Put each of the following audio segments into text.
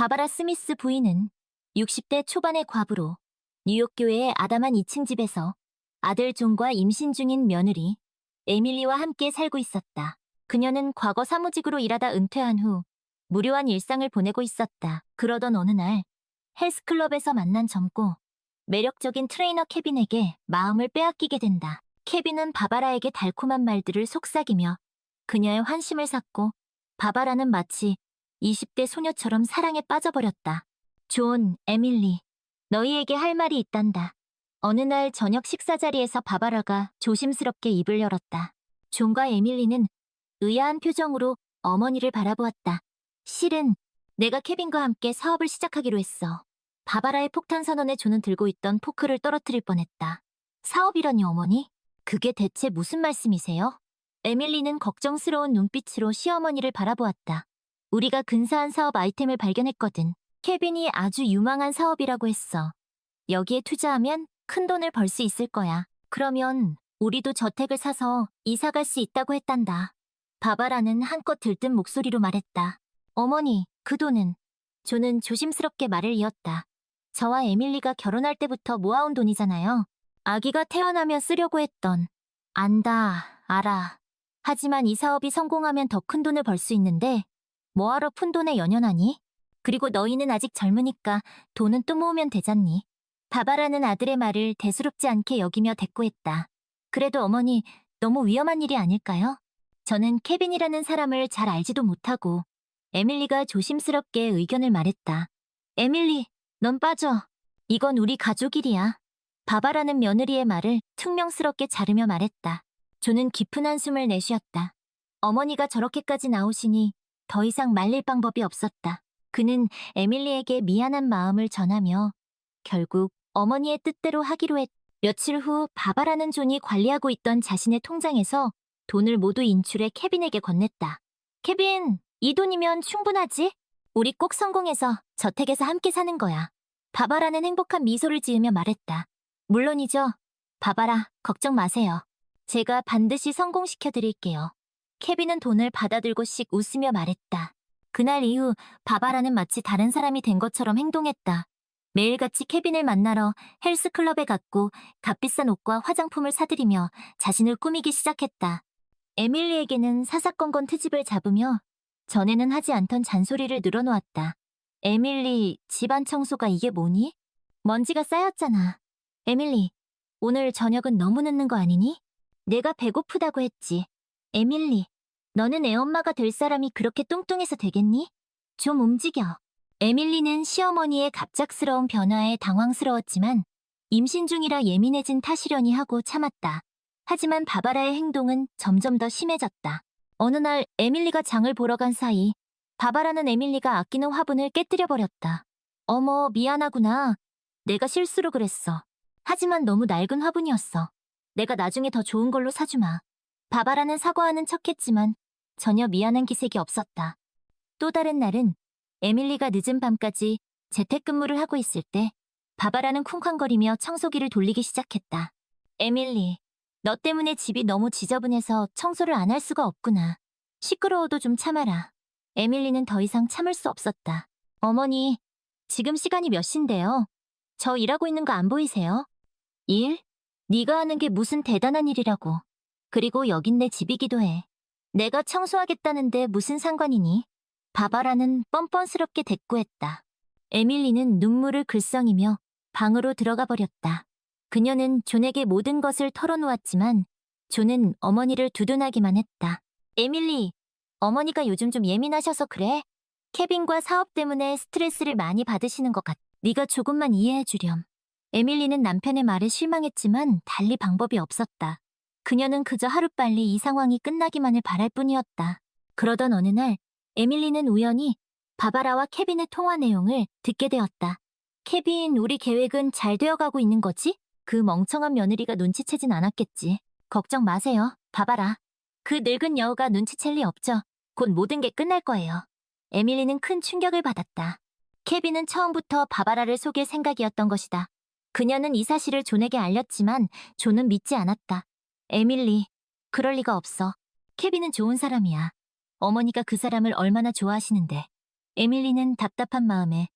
바바라 스미스 부인은 60대 초반의 과부로 뉴욕 교회의 아담한 2층 집에서 아들 존과 임신 중인 며느리 에밀리와 함께 살고 있었다. 그녀는 과거 사무직으로 일하다 은퇴한 후 무료한 일상을 보내고 있었다. 그러던 어느 날 헬스클럽에서 만난 젊고 매력적인 트레이너 케빈에게 마음을 빼앗기게 된다. 케빈은 바바라에게 달콤한 말들을 속삭이며 그녀의 환심을 샀고 바바라는 마치 20대 소녀처럼 사랑에 빠져버렸다. 존, 에밀리, 너희에게 할 말이 있단다. 어느 날 저녁 식사 자리에서 바바라가 조심스럽게 입을 열었다. 존과 에밀리는 의아한 표정으로 어머니를 바라보았다. 실은 내가 케빈과 함께 사업을 시작하기로 했어. 바바라의 폭탄 선언에 존은 들고 있던 포크를 떨어뜨릴 뻔했다. 사업이라니 어머니? 그게 대체 무슨 말씀이세요? 에밀리는 걱정스러운 눈빛으로 시어머니를 바라보았다. 우리가 근사한 사업 아이템을 발견했거든. 케빈이 아주 유망한 사업이라고 했어. 여기에 투자하면 큰 돈을 벌 수 있을 거야. 그러면 우리도 저택을 사서 이사 갈 수 있다고 했단다. 바바라는 한껏 들뜬 목소리로 말했다. 어머니, 그 돈은? 조는 조심스럽게 말을 이었다. 저와 에밀리가 결혼할 때부터 모아온 돈이잖아요. 아기가 태어나면 쓰려고 했던. 안다, 알아. 하지만 이 사업이 성공하면 더 큰 돈을 벌 수 있는데 뭐하러 푼 돈에 연연하니? 그리고 너희는 아직 젊으니까 돈은 또 모으면 되잖니. 바바라는 아들의 말을 대수롭지 않게 여기며 대꾸했다. 그래도 어머니, 너무 위험한 일이 아닐까요? 저는 케빈이라는 사람을 잘 알지도 못하고 에밀리가 조심스럽게 의견을 말했다. 에밀리, 넌 빠져. 이건 우리 가족 일이야. 바바라는 며느리의 말을 퉁명스럽게 자르며 말했다. 조는 깊은 한숨을 내쉬었다. 어머니가 저렇게까지 나오시니 더 이상 말릴 방법이 없었다. 그는 에밀리에게 미안한 마음을 전하며 결국 어머니의 뜻대로 하기로 했. 며칠 후 바바라는 존이 관리하고 있던 자신의 통장에서 돈을 모두 인출해 케빈에게 건넸다. 케빈, 이 돈이면 충분하지? 우리 꼭 성공해서 저택에서 함께 사는 거야. 바바라는 행복한 미소를 지으며 말했다. 물론이죠. 바바라, 걱정 마세요. 제가 반드시 성공시켜 드릴게요. 케빈은 돈을 받아들고 씩 웃으며 말했다. 그날 이후 바바라는 마치 다른 사람이 된 것처럼 행동했다. 매일같이 케빈을 만나러 헬스클럽에 갔고 값비싼 옷과 화장품을 사들이며 자신을 꾸미기 시작했다. 에밀리에게는 사사건건 트집을 잡으며 전에는 하지 않던 잔소리를 늘어놓았다. 에밀리, 집안 청소가 이게 뭐니? 먼지가 쌓였잖아. 에밀리, 오늘 저녁은 너무 늦는 거 아니니? 내가 배고프다고 했지. 에밀리, 너는 애 엄마가 될 사람이 그렇게 뚱뚱해서 되겠니? 좀 움직여. 에밀리는 시어머니의 갑작스러운 변화에 당황스러웠지만 임신 중이라 예민해진 탓이려니 하고 참았다. 하지만 바바라의 행동은 점점 더 심해졌다. 어느 날 에밀리가 장을 보러 간 사이 바바라는 에밀리가 아끼는 화분을 깨뜨려 버렸다. 어머, 미안하구나. 내가 실수로 그랬어. 하지만 너무 낡은 화분이었어. 내가 나중에 더 좋은 걸로 사주마. 바바라는 사과하는 척했지만 전혀 미안한 기색이 없었다. 또 다른 날은 에밀리가 늦은 밤까지 재택근무를 하고 있을 때 바바라는 쿵쾅거리며 청소기를 돌리기 시작했다. 에밀리, 너 때문에 집이 너무 지저분해서 청소를 안 할 수가 없구나. 시끄러워도 좀 참아라. 에밀리는 더 이상 참을 수 없었다. 어머니, 지금 시간이 몇 시인데요? 저 일하고 있는 거 안 보이세요? 일? 네가 하는 게 무슨 대단한 일이라고. 그리고 여긴 내 집이기도 해. 내가 청소하겠다는데 무슨 상관이니? 바바라는 뻔뻔스럽게 대꾸했다. 에밀리는 눈물을 글썽이며 방으로 들어가 버렸다. 그녀는 존에게 모든 것을 털어놓았지만 존은 어머니를 두둔하기만 했다. 에밀리, 어머니가 요즘 좀 예민하셔서 그래. 케빈과 사업 때문에 스트레스를 많이 받으시는 것 같. 네가 조금만 이해해 주렴. 에밀리는 남편의 말에 실망했지만 달리 방법이 없었다. 그녀는 그저 하루빨리 이 상황이 끝나기만을 바랄 뿐이었다. 그러던 어느 날 에밀리는 우연히 바바라와 케빈의 통화 내용을 듣게 되었다. 케빈, 우리 계획은 잘 되어가고 있는 거지? 그 멍청한 며느리가 눈치채진 않았겠지. 걱정 마세요, 바바라. 그 늙은 여우가 눈치챌 리 없죠. 곧 모든 게 끝날 거예요. 에밀리는 큰 충격을 받았다. 케빈은 처음부터 바바라를 속일 생각이었던 것이다. 그녀는 이 사실을 존에게 알렸지만 존은 믿지 않았다. 에밀리, 그럴 리가 없어. 케빈은 좋은 사람이야. 어머니가 그 사람을 얼마나 좋아하시는데. 에밀리는 답답한 마음에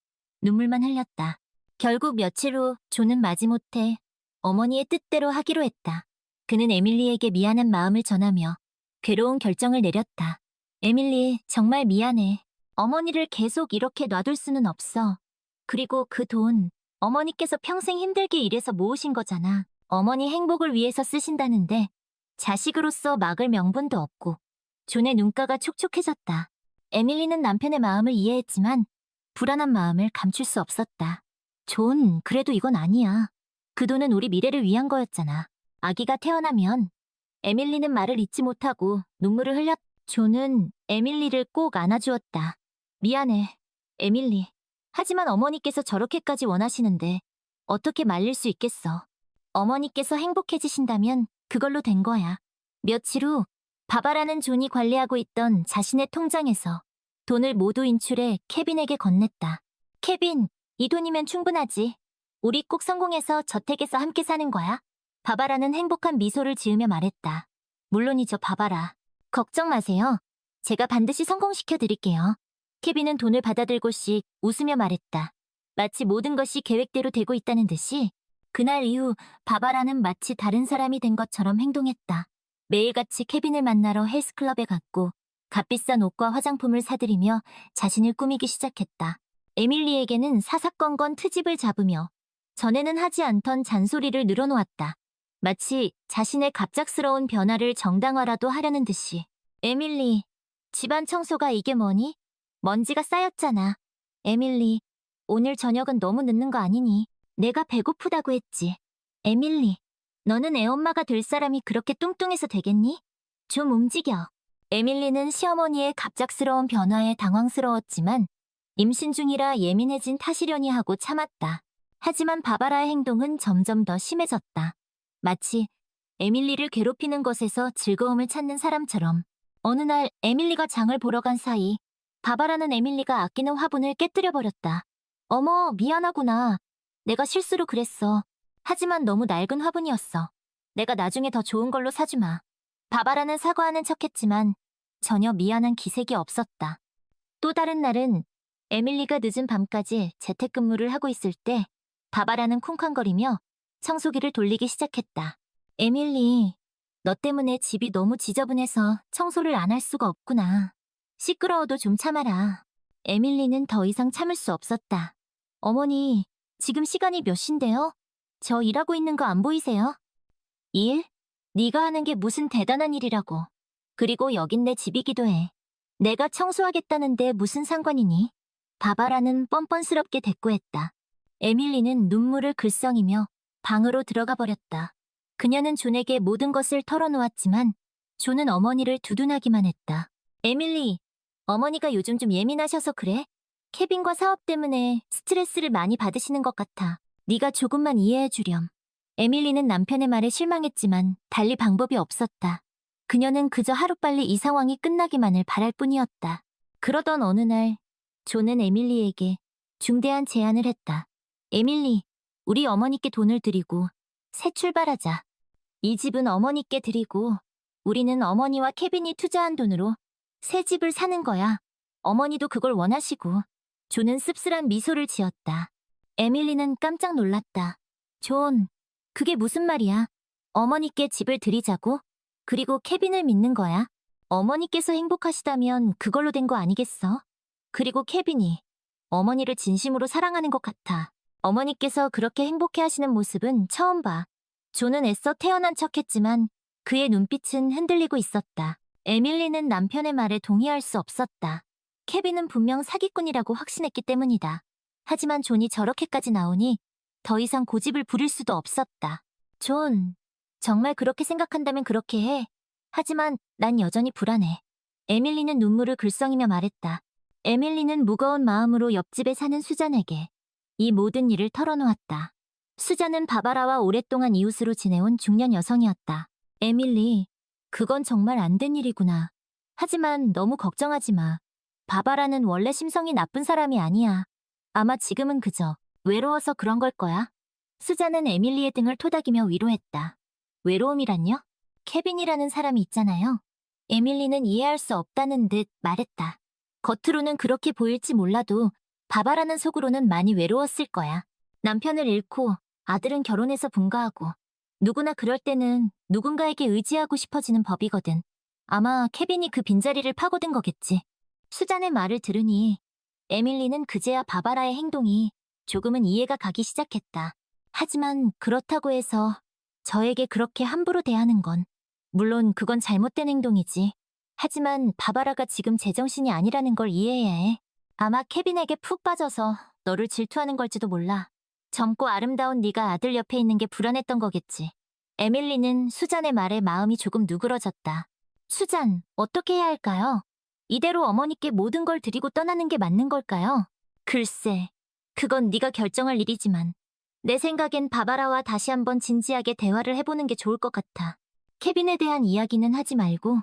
눈물만 흘렸다. 결국 며칠 후 조는 마지못해 어머니의 뜻대로 하기로 했다. 그는 에밀리에게 미안한 마음을 전하며 괴로운 결정을 내렸다. 에밀리, 정말 미안해. 어머니를 계속 이렇게 놔둘 수는 없어. 그리고 그 돈, 어머니께서 평생 힘들게 일해서 모으신 거잖아. 어머니 행복을 위해서 쓰신다는데 자식으로서 막을 명분도 없고 존의 눈가가 촉촉해졌다. 에밀리는 남편의 마음을 이해했지만 불안한 마음을 감출 수 없었다. 존, 그래도 이건 아니야. 그 돈은 우리 미래를 위한 거였잖아. 아기가 태어나면 에밀리는 말을 잊지 못하고 눈물을 흘렸. 존은 에밀리를 꼭 안아주었다. 미안해, 에밀리. 하지만 어머니께서 저렇게까지 원하시는데 어떻게 말릴 수 있겠어. 어머니께서 행복해지신다면 그걸로 된 거야. 며칠 후 바바라는 존이 관리하고 있던 자신의 통장에서 돈을 모두 인출해 케빈에게 건넸다. 케빈, 이 돈이면 충분하지. 우리 꼭 성공해서 저택에서 함께 사는 거야. 바바라는 행복한 미소를 지으며 말했다. 물론이죠, 바바라. 걱정 마세요. 제가 반드시 성공시켜 드릴게요. 케빈은 돈을 받아들고씩 웃으며 말했다. 마치 모든 것이 계획대로 되고 있다는 듯이 그날 이후 바바라는 마치 다른 사람이 된 것처럼 행동했다. 매일같이 케빈을 만나러 헬스클럽에 갔고 값비싼 옷과 화장품을 사들이며 자신을 꾸미기 시작했다. 에밀리에게는 사사건건 트집을 잡으며 전에는 하지 않던 잔소리를 늘어놓았다. 마치 자신의 갑작스러운 변화를 정당화라도 하려는 듯이. 에밀리, 집안 청소가 이게 뭐니? 먼지가 쌓였잖아. 에밀리, 오늘 저녁은 너무 늦는 거 아니니? 내가 배고프다고 했지. 에밀리, 너는 애엄마가 될 사람이 그렇게 뚱뚱해서 되겠니? 좀 움직여. 에밀리는 시어머니의 갑작스러운 변화에 당황스러웠지만 임신 중이라 예민해진 탓이려니 하고 참았다. 하지만 바바라의 행동은 점점 더 심해졌다. 마치 에밀리를 괴롭히는 것에서 즐거움을 찾는 사람처럼 어느 날 에밀리가 장을 보러 간 사이 바바라는 에밀리가 아끼는 화분을 깨뜨려 버렸다. 어머, 미안하구나. 내가 실수로 그랬어. 하지만 너무 낡은 화분이었어. 내가 나중에 더 좋은 걸로 사주마. 바바라는 사과하는 척했지만 전혀 미안한 기색이 없었다. 또 다른 날은 에밀리가 늦은 밤까지 재택근무를 하고 있을 때 바바라는 쿵쾅거리며 청소기를 돌리기 시작했다. 에밀리, 너 때문에 집이 너무 지저분해서 청소를 안 할 수가 없구나. 시끄러워도 좀 참아라. 에밀리는 더 이상 참을 수 없었다. 어머니, 지금 시간이 몇 시인데요? 저 일하고 있는 거 안 보이세요? 일? 네가 하는 게 무슨 대단한 일이라고. 그리고 여긴 내 집이기도 해. 내가 청소하겠다는데 무슨 상관이니? 바바라는 뻔뻔스럽게 대꾸했다. 에밀리는 눈물을 글썽이며 방으로 들어가 버렸다. 그녀는 존에게 모든 것을 털어놓았지만 존은 어머니를 두둔하기만 했다. 에밀리, 어머니가 요즘 좀 예민하셔서 그래? 케빈과 사업 때문에 스트레스를 많이 받으시는 것 같아. 네가 조금만 이해해 주렴. 에밀리는 남편의 말에 실망했지만 달리 방법이 없었다. 그녀는 그저 하루빨리 이 상황이 끝나기만을 바랄 뿐이었다. 그러던 어느 날 존은 에밀리에게 중대한 제안을 했다. 에밀리, 우리 어머니께 돈을 드리고 새 출발하자. 이 집은 어머니께 드리고 우리는 어머니와 케빈이 투자한 돈으로 새 집을 사는 거야. 어머니도 그걸 원하시고 존은 씁쓸한 미소를 지었다. 에밀리는 깜짝 놀랐다. 존, 그게 무슨 말이야? 어머니께 집을 드리자고? 그리고 케빈을 믿는 거야? 어머니께서 행복하시다면 그걸로 된 거 아니겠어? 그리고 케빈이 어머니를 진심으로 사랑하는 것 같아. 어머니께서 그렇게 행복해 하시는 모습은 처음 봐. 존은 애써 태어난 척 했지만 그의 눈빛은 흔들리고 있었다. 에밀리는 남편의 말에 동의할 수 없었다. 케빈은 분명 사기꾼이라고 확신했기 때문이다. 하지만 존이 저렇게까지 나오니 더 이상 고집을 부릴 수도 없었다. 존, 정말 그렇게 생각한다면 그렇게 해. 하지만 난 여전히 불안해. 에밀리는 눈물을 글썽이며 말했다. 에밀리는 무거운 마음으로 옆집에 사는 수잔에게 이 모든 일을 털어놓았다. 수잔은 바바라와 오랫동안 이웃으로 지내온 중년 여성이었다. 에밀리, 그건 정말 안 된 일이구나. 하지만 너무 걱정하지 마. 바바라는 원래 심성이 나쁜 사람이 아니야. 아마 지금은 그저 외로워서 그런 걸 거야. 수잔은 에밀리의 등을 토닥이며 위로했다. 외로움이란요? 케빈이라는 사람이 있잖아요. 에밀리는 이해할 수 없다는 듯 말했다. 겉으로는 그렇게 보일지 몰라도 바바라는 속으로는 많이 외로웠을 거야. 남편을 잃고 아들은 결혼해서 분가하고 누구나 그럴 때는 누군가에게 의지하고 싶어지는 법이거든. 아마 케빈이 그 빈자리를 파고든 거겠지. 수잔의 말을 들으니 에밀리는 그제야 바바라의 행동이 조금은 이해가 가기 시작했다. 하지만 그렇다고 해서 저에게 그렇게 함부로 대하는 건 물론 그건 잘못된 행동이지. 하지만 바바라가 지금 제정신이 아니라는 걸 이해해야 해. 아마 케빈에게 푹 빠져서 너를 질투하는 걸지도 몰라. 젊고 아름다운 네가 아들 옆에 있는 게 불안했던 거겠지. 에밀리는 수잔의 말에 마음이 조금 누그러졌다. 수잔, 어떻게 해야 할까요? 이대로 어머니께 모든 걸 드리고 떠나는 게 맞는 걸까요? 글쎄, 그건 네가 결정할 일이지만 내 생각엔 바바라와 다시 한번 진지하게 대화를 해보는 게 좋을 것 같아. 케빈에 대한 이야기는 하지 말고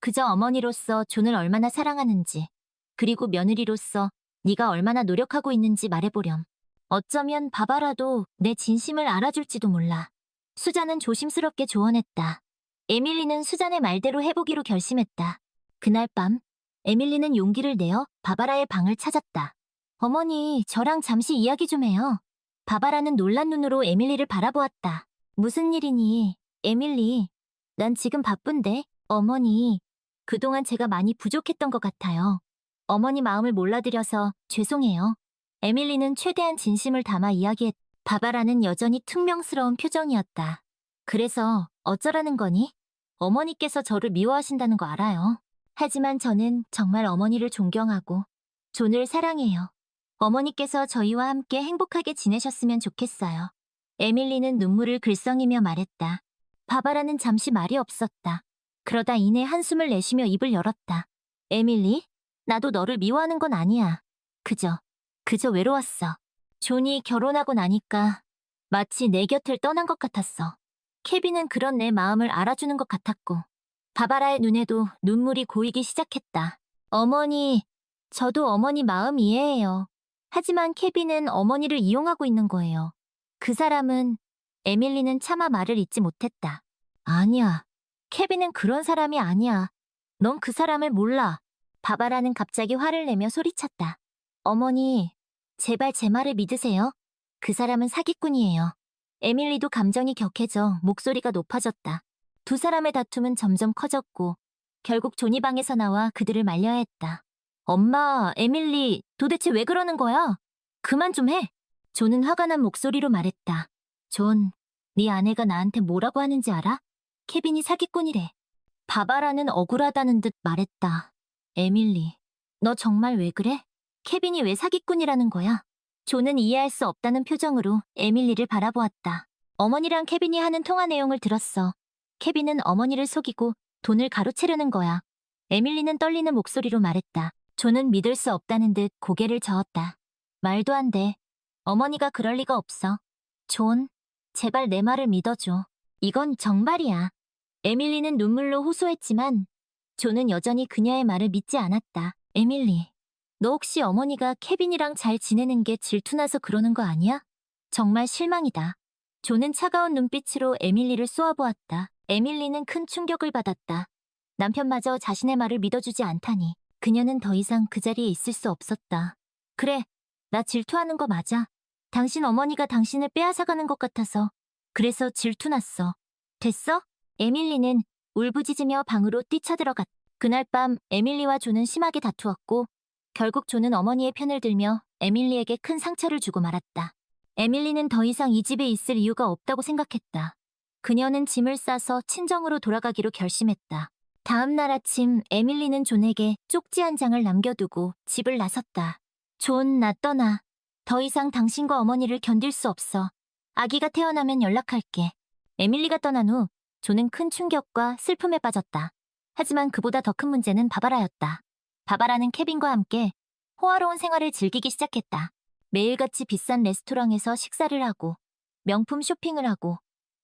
그저 어머니로서 존을 얼마나 사랑하는지 그리고 며느리로서 네가 얼마나 노력하고 있는지 말해보렴. 어쩌면 바바라도 내 진심을 알아줄지도 몰라. 수잔은 조심스럽게 조언했다. 에밀리는 수잔의 말대로 해보기로 결심했다. 그날 밤 에밀리는 용기를 내어 바바라의 방을 찾았다. 어머니, 저랑 잠시 이야기 좀 해요. 바바라는 놀란 눈으로 에밀리를 바라보았다. 무슨 일이니, 에밀리? 난 지금 바쁜데, 어머니. 그동안 제가 많이 부족했던 것 같아요. 어머니 마음을 몰라드려서 죄송해요. 에밀리는 최대한 진심을 담아 이야기했. 바바라는 여전히 퉁명스러운 표정이었다. 그래서 어쩌라는 거니? 어머니께서 저를 미워하신다는 거 알아요. 하지만 저는 정말 어머니를 존경하고 존을 사랑해요. 어머니께서 저희와 함께 행복하게 지내셨으면 좋겠어요. 에밀리는 눈물을 글썽이며 말했다. 바바라는 잠시 말이 없었다. 그러다 이내 한숨을 내쉬며 입을 열었다. 에밀리, 나도 너를 미워하는 건 아니야. 그저, 그저 외로웠어. 존이 결혼하고 나니까 마치 내 곁을 떠난 것 같았어. 케빈은 그런 내 마음을 알아주는 것 같았고, 바바라의 눈에도 눈물이 고이기 시작했다. 어머니, 저도 어머니 마음 이해해요. 하지만 케빈은 어머니를 이용하고 있는 거예요. 그 사람은, 에밀리는 차마 말을 잇지 못했다. 아니야. 케빈은 그런 사람이 아니야. 넌 그 사람을 몰라. 바바라는 갑자기 화를 내며 소리쳤다. 어머니, 제발 제 말을 믿으세요. 그 사람은 사기꾼이에요. 에밀리도 감정이 격해져 목소리가 높아졌다. 두 사람의 다툼은 점점 커졌고 결국 존이 방에서 나와 그들을 말려야 했다. 엄마, 에밀리, 도대체 왜 그러는 거야? 그만 좀 해. 존은 화가 난 목소리로 말했다. 존, 네 아내가 나한테 뭐라고 하는지 알아? 케빈이 사기꾼이래. 바바라는 억울하다는 듯 말했다. 에밀리, 너 정말 왜 그래? 케빈이 왜 사기꾼이라는 거야? 존은 이해할 수 없다는 표정으로 에밀리를 바라보았다. 어머니랑 케빈이 하는 통화 내용을 들었어. 케빈은 어머니를 속이고 돈을 가로채려는 거야. 에밀리는 떨리는 목소리로 말했다. 존은 믿을 수 없다는 듯 고개를 저었다. 말도 안 돼. 어머니가 그럴 리가 없어. 존, 제발 내 말을 믿어줘. 이건 정말이야. 에밀리는 눈물로 호소했지만 존은 여전히 그녀의 말을 믿지 않았다. 에밀리, 너 혹시 어머니가 케빈이랑 잘 지내는 게 질투나서 그러는 거 아니야? 정말 실망이다. 존은 차가운 눈빛으로 에밀리를 쏘아보았다. 에밀리는 큰 충격을 받았다. 남편마저 자신의 말을 믿어주지 않다니. 그녀는 더 이상 그 자리에 있을 수 없었다. 그래, 나 질투하는 거 맞아. 당신 어머니가 당신을 빼앗아가는 것 같아서. 그래서 질투났어. 됐어? 에밀리는 울부짖으며 방으로 뛰쳐들어갔다. 그날 밤 에밀리와 존은 심하게 다투었고 결국 존은 어머니의 편을 들며 에밀리에게 큰 상처를 주고 말았다. 에밀리는 더 이상 이 집에 있을 이유가 없다고 생각했다. 그녀는 짐을 싸서 친정으로 돌아가기로 결심했다. 다음 날 아침 에밀리는 존에게 쪽지 한 장을 남겨두고 집을 나섰다. 존, 나 떠나. 더 이상 당신과 어머니를 견딜 수 없어. 아기가 태어나면 연락할게. 에밀리가 떠난 후 존은 큰 충격과 슬픔에 빠졌다. 하지만 그보다 더 큰 문제는 바바라였다. 바바라는 케빈과 함께 호화로운 생활을 즐기기 시작했다. 매일같이 비싼 레스토랑에서 식사를 하고 명품 쇼핑을 하고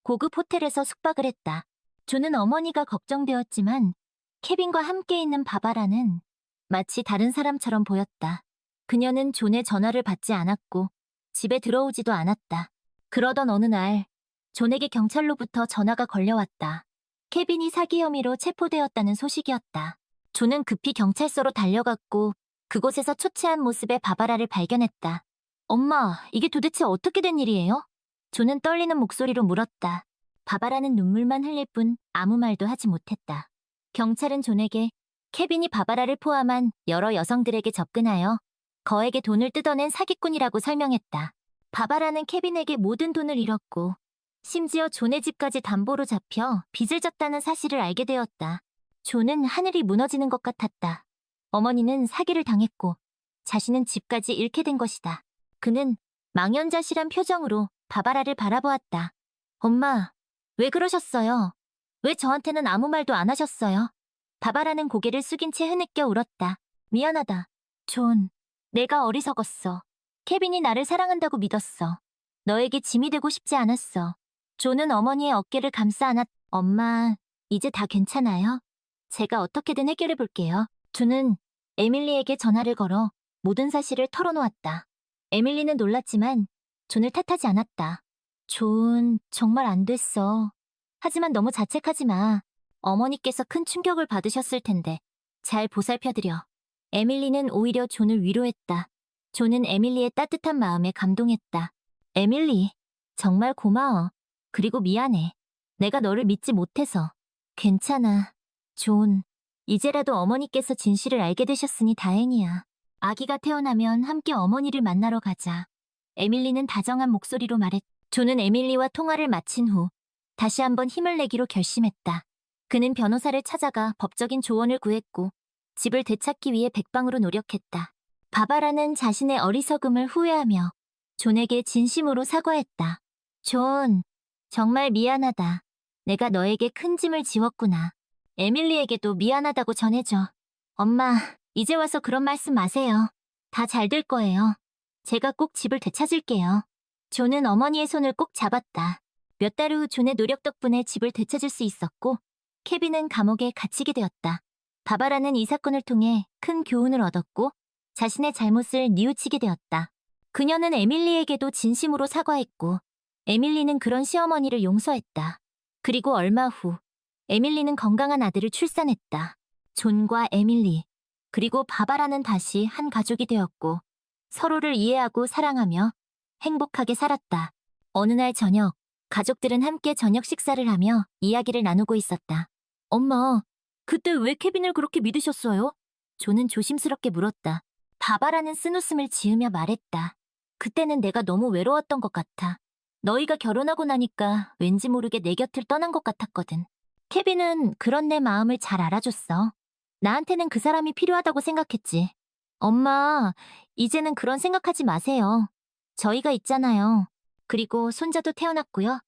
고급 호텔에서 숙박을 했다. 존은 어머니가 걱정되었지만 케빈과 함께 있는 바바라는 마치 다른 사람처럼 보였다. 그녀는 존의 전화를 받지 않았고 집에 들어오지도 않았다. 그러던 어느 날 존에게 경찰로부터 전화가 걸려왔다. 케빈이 사기 혐의로 체포되었다는 소식이었다. 존은 급히 경찰서로 달려갔고 그곳에서 초췌한 모습의 바바라를 발견했다. 엄마, 이게 도대체 어떻게 된 일이에요? 존은 떨리는 목소리로 물었다. 바바라는 눈물만 흘릴 뿐 아무 말도 하지 못했다. 경찰은 존에게 케빈이 바바라를 포함한 여러 여성들에게 접근하여 거액의 돈을 뜯어낸 사기꾼이라고 설명했다. 바바라는 케빈에게 모든 돈을 잃었고 심지어 존의 집까지 담보로 잡혀 빚을 졌다는 사실을 알게 되었다. 존은 하늘이 무너지는 것 같았다. 어머니는 사기를 당했고 자신은 집까지 잃게 된 것이다. 그는 망연자실한 표정으로 바바라를 바라보았다. 엄마, 왜 그러셨어요? 왜 저한테는 아무 말도 안 하셨어요? 바바라는 고개를 숙인 채 흐느껴 울었다. 미안하다. 존, 내가 어리석었어. 케빈이 나를 사랑한다고 믿었어. 너에게 짐이 되고 싶지 않았어. 존은 어머니의 어깨를 감싸 안았. 엄마, 이제 다 괜찮아요. 제가 어떻게든 해결해 볼게요. 존은 에밀리에게 전화를 걸어 모든 사실을 털어놓았다. 에밀리는 놀랐지만 존을 탓하지 않았다. 존, 정말 안 됐어. 하지만 너무 자책하지 마. 어머니께서 큰 충격을 받으셨을 텐데 잘 보살펴드려. 에밀리는 오히려 존을 위로했다. 존은 에밀리의 따뜻한 마음에 감동했다. 에밀리, 정말 고마워. 그리고 미안해. 내가 너를 믿지 못해서. 괜찮아. 존, 이제라도 어머니께서 진실을 알게 되셨으니 다행이야. 아기가 태어나면 함께 어머니를 만나러 가자. 에밀리는 다정한 목소리로 말했. 존은 에밀리와 통화를 마친 후 다시 한번 힘을 내기로 결심했다. 그는 변호사를 찾아가 법적인 조언을 구했고 집을 되찾기 위해 백방으로 노력했다. 바바라는 자신의 어리석음을 후회하며 존에게 진심으로 사과했다. 존, 정말 미안하다. 내가 너에게 큰 짐을 지웠구나. 에밀리에게도 미안하다고 전해줘. 엄마, 이제 와서 그런 말씀 마세요. 다 잘 될 거예요. 제가 꼭 집을 되찾을게요. 존은 어머니의 손을 꼭 잡았다. 몇 달 후 존의 노력 덕분에 집을 되찾을 수 있었고, 케빈은 감옥에 갇히게 되었다. 바바라는 이 사건을 통해 큰 교훈을 얻었고, 자신의 잘못을 뉘우치게 되었다. 그녀는 에밀리에게도 진심으로 사과했고, 에밀리는 그런 시어머니를 용서했다. 그리고 얼마 후, 에밀리는 건강한 아들을 출산했다. 존과 에밀리, 그리고 바바라는 다시 한 가족이 되었고, 서로를 이해하고 사랑하며 행복하게 살았다. 어느 날 저녁, 가족들은 함께 저녁 식사를 하며 이야기를 나누고 있었다. 엄마, 그때 왜 케빈을 그렇게 믿으셨어요? 존은 조심스럽게 물었다. 바바라는 쓴웃음을 지으며 말했다. 그때는 내가 너무 외로웠던 것 같아. 너희가 결혼하고 나니까 왠지 모르게 내 곁을 떠난 것 같았거든. 케빈은 그런 내 마음을 잘 알아줬어. 나한테는 그 사람이 필요하다고 생각했지. 엄마, 이제는 그런 생각하지 마세요. 저희가 있잖아요. 그리고 손자도 태어났고요.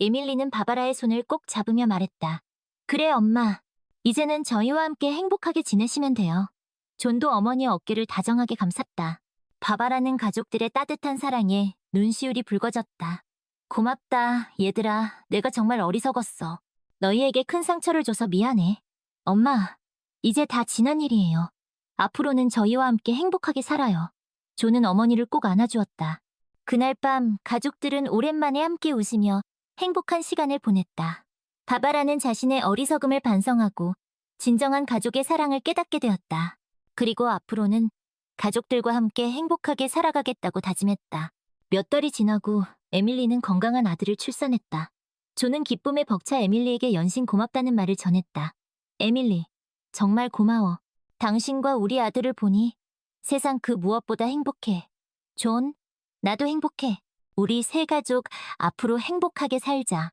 에밀리는 바바라의 손을 꼭 잡으며 말했다. 그래, 엄마. 이제는 저희와 함께 행복하게 지내시면 돼요. 존도 어머니의 어깨를 다정하게 감쌌다. 바바라는 가족들의 따뜻한 사랑에 눈시울이 붉어졌다. 고맙다, 얘들아. 내가 정말 어리석었어. 너희에게 큰 상처를 줘서 미안해. 엄마, 이제 다 지난 일이에요. 앞으로는 저희와 함께 행복하게 살아요. 조는 어머니를 꼭 안아주었다. 그날 밤 가족들은 오랜만에 함께 웃으며 행복한 시간을 보냈다. 바바라는 자신의 어리석음을 반성하고 진정한 가족의 사랑을 깨닫게 되었다. 그리고 앞으로는 가족들과 함께 행복하게 살아가겠다고 다짐했다. 몇 달이 지나고 에밀리는 건강한 아들을 출산했다. 조는 기쁨에 벅차 에밀리에게 연신 고맙다는 말을 전했다. 에밀리, 정말 고마워. 당신과 우리 아들을 보니 세상 그 무엇보다 행복해. 존, 나도 행복해. 우리 세 가족 앞으로 행복하게 살자.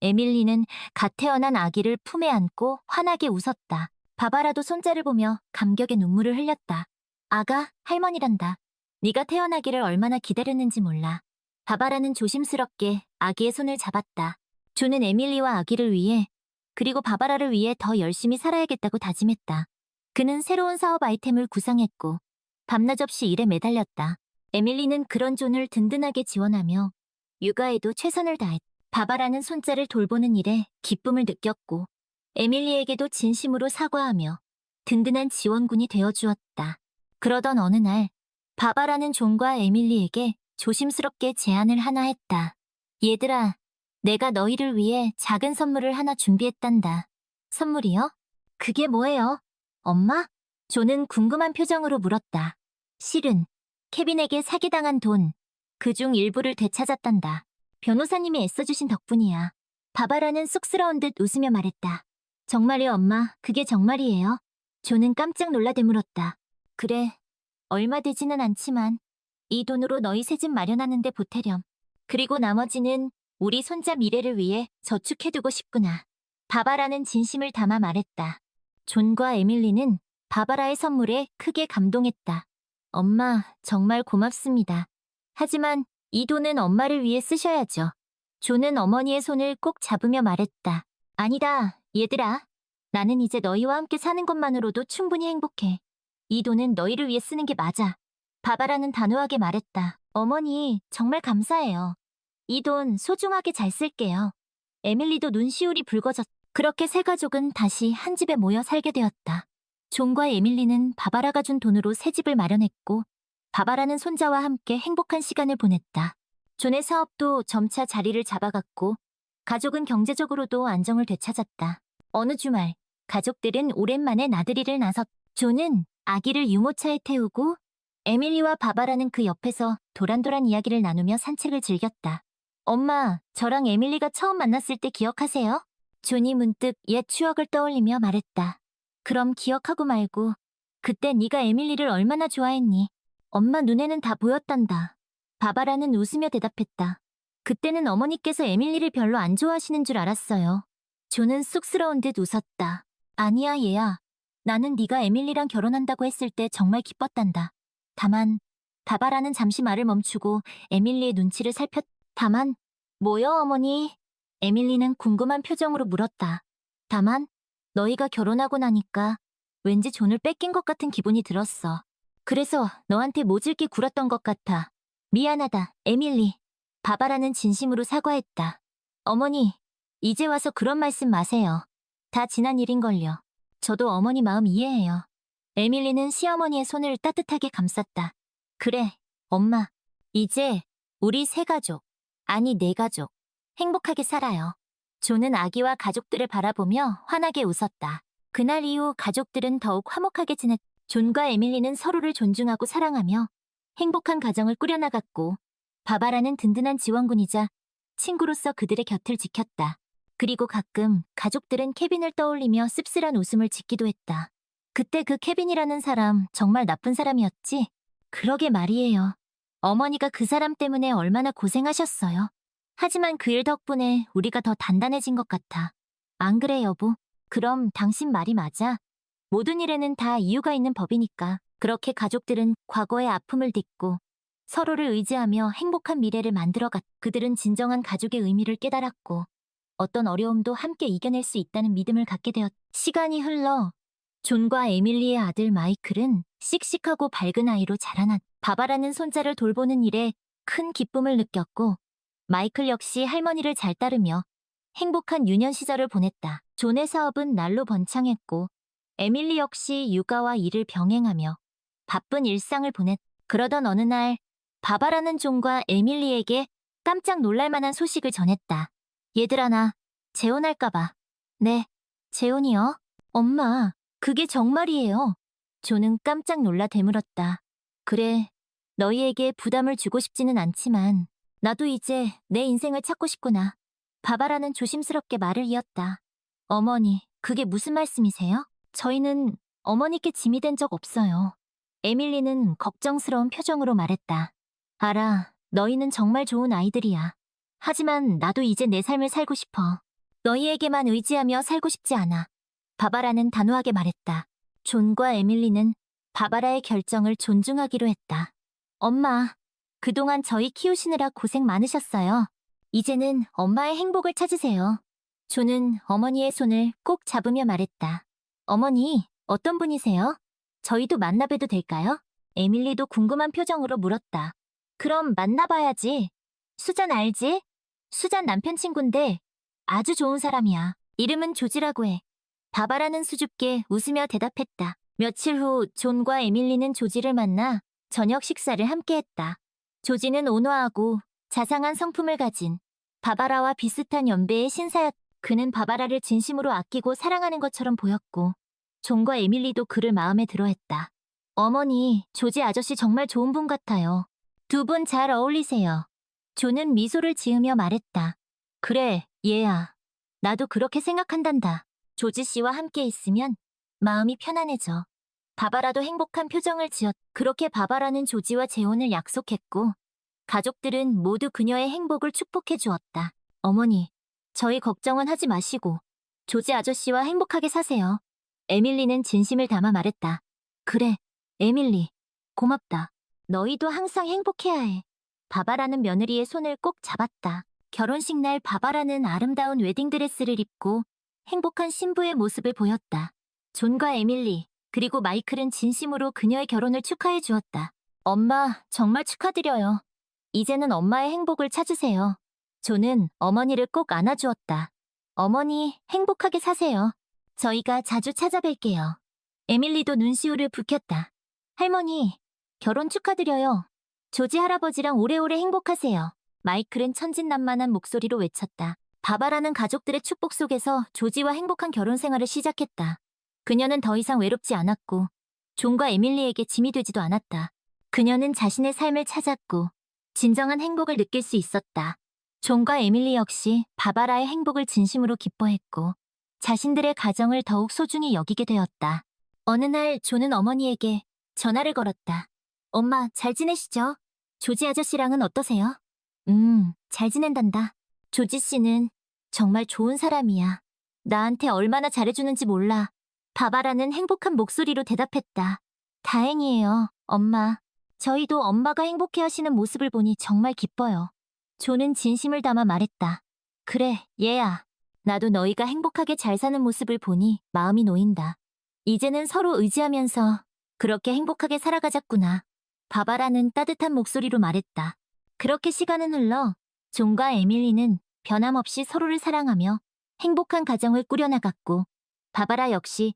에밀리는 갓 태어난 아기를 품에 안고 환하게 웃었다. 바바라도 손자를 보며 감격의 눈물을 흘렸다. 아가, 할머니란다. 네가 태어나기를 얼마나 기다렸는지 몰라. 바바라는 조심스럽게 아기의 손을 잡았다. 존은 에밀리와 아기를 위해 그리고 바바라를 위해 더 열심히 살아야겠다고 다짐했다. 그는 새로운 사업 아이템을 구상했고 밤낮 없이 일에 매달렸다. 에밀리는 그런 존을 든든하게 지원하며 육아에도 최선을 다했. 바바라는 손자를 돌보는 일에 기쁨을 느꼈고 에밀리에게도 진심으로 사과하며 든든한 지원군이 되어주었다. 그러던 어느 날 바바라는 존과 에밀리에게 조심스럽게 제안을 하나 했다. 얘들아, 내가 너희를 위해 작은 선물을 하나 준비했단다. 선물이요? 그게 뭐예요? 엄마? 존은 궁금한 표정으로 물었다. 실은 케빈에게 사기당한 돈, 그 중 일부를 되찾았단다. 변호사님이 애써주신 덕분이야. 바바라는 쑥스러운 듯 웃으며 말했다. 정말이요, 엄마. 그게 정말이에요. 존은 깜짝 놀라 되물었다. 그래, 얼마 되지는 않지만 이 돈으로 너희 새 집 마련하는데 보태렴. 그리고 나머지는 우리 손자 미래를 위해 저축해두고 싶구나. 바바라는 진심을 담아 말했다. 존과 에밀리는 바바라의 선물에 크게 감동했다. 엄마, 정말 고맙습니다. 하지만 이 돈은 엄마를 위해 쓰셔야죠. 존은 어머니의 손을 꼭 잡으며 말했다. 아니다, 얘들아. 나는 이제 너희와 함께 사는 것만으로도 충분히 행복해. 이 돈은 너희를 위해 쓰는 게 맞아. 바바라는 단호하게 말했다. 어머니, 정말 감사해요. 이 돈 소중하게 잘 쓸게요. 에밀리도 눈시울이 붉어졌. 그렇게 세 가족은 다시 한 집에 모여 살게 되었다. 존과 에밀리는 바바라가 준 돈으로 새 집을 마련했고, 바바라는 손자와 함께 행복한 시간을 보냈다. 존의 사업도 점차 자리를 잡아갔고, 가족은 경제적으로도 안정을 되찾았다. 어느 주말, 가족들은 오랜만에 나들이를 나섰. 존은 아기를 유모차에 태우고, 에밀리와 바바라는 그 옆에서 도란도란 이야기를 나누며 산책을 즐겼다. 엄마, 저랑 에밀리가 처음 만났을 때 기억하세요? 존이 문득 옛 추억을 떠올리며 말했다. 그럼 기억하고 말고 그때 네가 에밀리를 얼마나 좋아했니? 엄마 눈에는 다 보였단다. 바바라는 웃으며 대답했다. 그때는 어머니께서 에밀리를 별로 안 좋아하시는 줄 알았어요. 존은 쑥스러운 듯 웃었다. 아니야 얘야. 나는 네가 에밀리랑 결혼한다고 했을 때 정말 기뻤단다. 다만 바바라는 잠시 말을 멈추고 에밀리의 눈치를 살폈. 다만 뭐요 어머니? 에밀리는 궁금한 표정으로 물었다. 다만 너희가 결혼하고 나니까 왠지 존을 뺏긴 것 같은 기분이 들었어. 그래서 너한테 모질게 굴었던 것 같아. 미안하다, 에밀리. 바바라는 진심으로 사과했다. 어머니, 이제 와서 그런 말씀 마세요. 다 지난 일인걸요. 저도 어머니 마음 이해해요. 에밀리는 시어머니의 손을 따뜻하게 감쌌다. 그래, 엄마. 이제 우리 세 가족, 아니 네 가족, 행복하게 살아요. 존은 아기와 가족들을 바라보며 환하게 웃었다. 그날 이후 가족들은 더욱 화목하게 지냈. 존과 에밀리는 서로를 존중하고 사랑하며 행복한 가정을 꾸려나갔고 바바라는 든든한 지원군이자 친구로서 그들의 곁을 지켰다. 그리고 가끔 가족들은 케빈을 떠올리며 씁쓸한 웃음을 짓기도 했다. 그때 그 케빈이라는 사람 정말 나쁜 사람이었지? 그러게 말이에요. 어머니가 그 사람 때문에 얼마나 고생하셨어요. 하지만 그 일 덕분에 우리가 더 단단해진 것 같아. 안 그래, 여보? 그럼 당신 말이 맞아. 모든 일에는 다 이유가 있는 법이니까. 그렇게 가족들은 과거의 아픔을 딛고 서로를 의지하며 행복한 미래를 만들어갔. 그들은 진정한 가족의 의미를 깨달았고 어떤 어려움도 함께 이겨낼 수 있다는 믿음을 갖게 되었. 시간이 흘러 존과 에밀리의 아들 마이클은 씩씩하고 밝은 아이로 자라났. 바바라는 손자를 돌보는 일에 큰 기쁨을 느꼈고 마이클 역시 할머니를 잘 따르며 행복한 유년 시절을 보냈다. 존의 사업은 날로 번창했고 에밀리 역시 육아와 일을 병행하며 바쁜 일상을 보냈. 그러던 어느 날 바바라는 존과 에밀리에게 깜짝 놀랄만한 소식을 전했다. 얘들아 나 재혼할까봐. 네, 재혼이요? 엄마, 그게 정말이에요. 존은 깜짝 놀라 되물었다. 그래, 너희에게 부담을 주고 싶지는 않지만 나도 이제 내 인생을 찾고 싶구나. 바바라는 조심스럽게 말을 이었다. 어머니, 그게 무슨 말씀이세요? 저희는 어머니께 짐이 된 적 없어요. 에밀리는 걱정스러운 표정으로 말했다. 알아, 너희는 정말 좋은 아이들이야. 하지만 나도 이제 내 삶을 살고 싶어. 너희에게만 의지하며 살고 싶지 않아. 바바라는 단호하게 말했다. 존과 에밀리는 바바라의 결정을 존중하기로 했다. 엄마, 그동안 저희 키우시느라 고생 많으셨어요. 이제는 엄마의 행복을 찾으세요. 존은 어머니의 손을 꼭 잡으며 말했다. 어머니, 어떤 분이세요? 저희도 만나봬도 될까요? 에밀리도 궁금한 표정으로 물었다. 그럼 만나봐야지. 수잔 알지? 수잔 남편 친구인데 아주 좋은 사람이야. 이름은 조지라고 해. 바바라는 수줍게 웃으며 대답했다. 며칠 후 존과 에밀리는 조지를 만나 저녁 식사를 함께 했다. 조지는 온화하고 자상한 성품을 가진 바바라와 비슷한 연배의 신사였. 그는 바바라를 진심으로 아끼고 사랑하는 것처럼 보였고 존과 에밀리도 그를 마음에 들어 했다. 어머니, 조지 아저씨 정말 좋은 분 같아요. 두 분 잘 어울리세요. 존은 미소를 지으며 말했다. 그래, 얘야. 나도 그렇게 생각한단다. 조지 씨와 함께 있으면 마음이 편안해져. 바바라도 행복한 표정을 지었. 그렇게 바바라는 조지와 재혼을 약속했고, 가족들은 모두 그녀의 행복을 축복해 주었다. 어머니, 저희 걱정은 하지 마시고, 조지 아저씨와 행복하게 사세요. 에밀리는 진심을 담아 말했다. 그래, 에밀리. 고맙다. 너희도 항상 행복해야 해. 바바라는 며느리의 손을 꼭 잡았다. 결혼식 날 바바라는 아름다운 웨딩드레스를 입고 행복한 신부의 모습을 보였다. 존과 에밀리, 그리고 마이클은 진심으로 그녀의 결혼을 축하해 주었다. 엄마, 정말 축하드려요. 이제는 엄마의 행복을 찾으세요. 존은 어머니를 꼭 안아주었다. 어머니, 행복하게 사세요. 저희가 자주 찾아뵐게요. 에밀리도 눈시울을 붉혔다. 할머니, 결혼 축하드려요. 조지 할아버지랑 오래오래 행복하세요. 마이클은 천진난만한 목소리로 외쳤다. 바바라는 가족들의 축복 속에서 조지와 행복한 결혼 생활을 시작했다. 그녀는 더 이상 외롭지 않았고, 존과 에밀리에게 짐이 되지도 않았다. 그녀는 자신의 삶을 찾았고, 진정한 행복을 느낄 수 있었다. 존과 에밀리 역시 바바라의 행복을 진심으로 기뻐했고, 자신들의 가정을 더욱 소중히 여기게 되었다. 어느 날 존은 어머니에게 전화를 걸었다. 엄마, 잘 지내시죠? 조지 아저씨랑은 어떠세요? 음, 잘 지낸단다. 조지 씨는 정말 좋은 사람이야. 나한테 얼마나 잘해주는지 몰라. 바바라는 행복한 목소리로 대답했다. 다행이에요, 엄마. 저희도 엄마가 행복해 하시는 모습을 보니 정말 기뻐요. 조는 진심을 담아 말했다. 그래, 얘야. 나도 너희가 행복하게 잘 사는 모습을 보니 마음이 놓인다. 이제는 서로 의지하면서 그렇게 행복하게 살아가자꾸나. 바바라는 따뜻한 목소리로 말했다. 그렇게 시간은 흘러 존과 에밀리는 변함없이 서로를 사랑하며 행복한 가정을 꾸려나갔고, 바바라 역시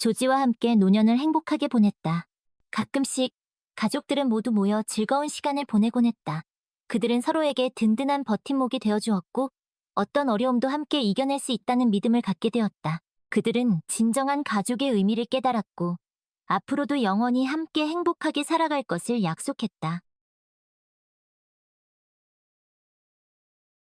조지와 함께 노년을 행복하게 보냈다. 가끔씩 가족들은 모두 모여 즐거운 시간을 보내곤 했다. 그들은 서로에게 든든한 버팀목이 되어주었고, 어떤 어려움도 함께 이겨낼 수 있다는 믿음을 갖게 되었다. 그들은 진정한 가족의 의미를 깨달았고, 앞으로도 영원히 함께 행복하게 살아갈 것을 약속했다.